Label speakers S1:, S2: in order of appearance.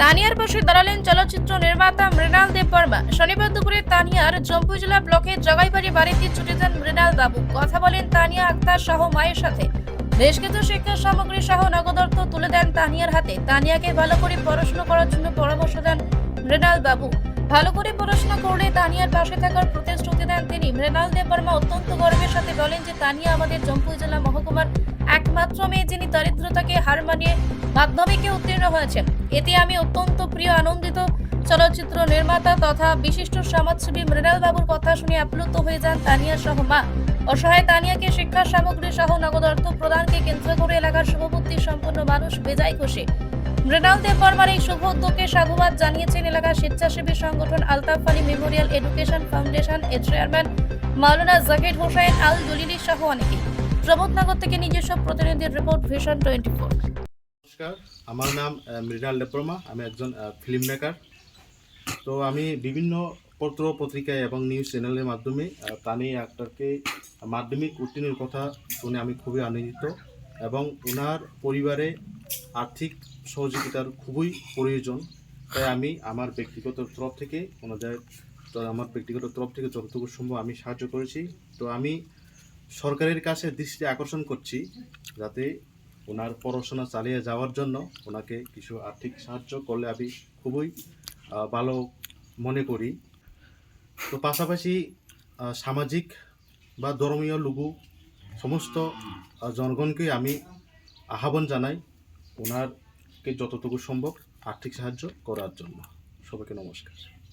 S1: তানিয়ার পাশে দাঁড়ালেন চলচ্চিত্র নির্মাতা মৃণাল দেব বর্মা শনিবার দুপুরে তানিয়ার জম্পু জেলা ব্লকের জগাইবাড়ি বাড়িতে ছুটে যান মৃণাল বাবু। কথা বলেন তানিয়া আক্তার সহ মায়ের সাথে। বেশ কিছু শিক্ষা সামগ্রী সহ নগদ অর্থ তুলে দেন তানিয়ার হাতে। তানিয়াকে ভালো করে পড়াশোনা করার জন্য পরামর্শ দেন মৃণাল বাবু। ভালো করে পড়াশোনা করলে তানিয়ার পাশে থাকার প্রতিশ্রুতি দেন তিনি। মৃণাল দেব বর্মা অত্যন্ত গর্বের সাথে বলেন যে তানিয়া আমাদের জম্পু জেলা মহকুমার একমাত্র মেয়ে যিনি দরিদ্রতাকে হার মানিয়ে মাধ্যমিকে উত্তীর্ণ হয়েছেন। এতে আমি অত্যন্ত প্রিয়, আনন্দিত চলচ্চিত্র নির্মাতা তথা বিশিষ্ট সমাজসেবী মৃণাল বাবুর কথা শুনে আপ্লুত হয়ে যান তানিয়া সহ মা। অসহায় তানিয়াকে শিক্ষা সামগ্রী সহ নগদ অর্থ প্রদানকে কেন্দ্র করে এলাকার শুভবুদ্ধি সম্পন্ন মানুষ বেজায় খুশি। মৃণাল দেব বর্মার এই শুভ উদ্যোগকে সাধুবাদ জানিয়েছেন এলাকার স্বেচ্ছাসেবী সংগঠন Altaf Ali memorial education foundation এর চেয়ারম্যান মাওলানা জাকির হোসেন আল জলিলি সহ অনেকে প্রমোদনগর থেকে নিজস্ব প্রতিনিধির রিপোর্ট ভিশন টোয়েন্টি ফোর
S2: নমস্কার, আমার নাম মৃণাল দেববর্মা আমি একজন ফিল্ম মেকার তো আমি বিভিন্ন পত্র পত্রিকায় এবং নিউজ চ্যানেলের মাধ্যমে তানি আক্তারকে মাধ্যমিক উত্তীর্ণের কথা শুনে আমি খুবই আনন্দিত এবং ওনার পরিবারে আর্থিক সহযোগিতার খুবই প্রয়োজন। তাই আমি আমার ব্যক্তিগত তরফ থেকে, ওনাদের আমার ব্যক্তিগত তরফ থেকে যতটুকু সম্ভব আমি সাহায্য করেছি। তো আমি সরকারের কাছে দৃষ্টি আকর্ষণ করছি যাতে ওনার পড়াশোনা চালিয়ে যাওয়ার জন্য ওনাকে কিছু আর্থিক সাহায্য করলে আমি খুবই ভালো মনে করি। তো পাশাপাশি সামাজিক বা ধর্মীয় লঘু সমস্ত জনগণকে আমি আহ্বান জানাই ওনারকে যতটুকু সম্ভব আর্থিক সাহায্য করার জন্য। সবাইকে নমস্কার।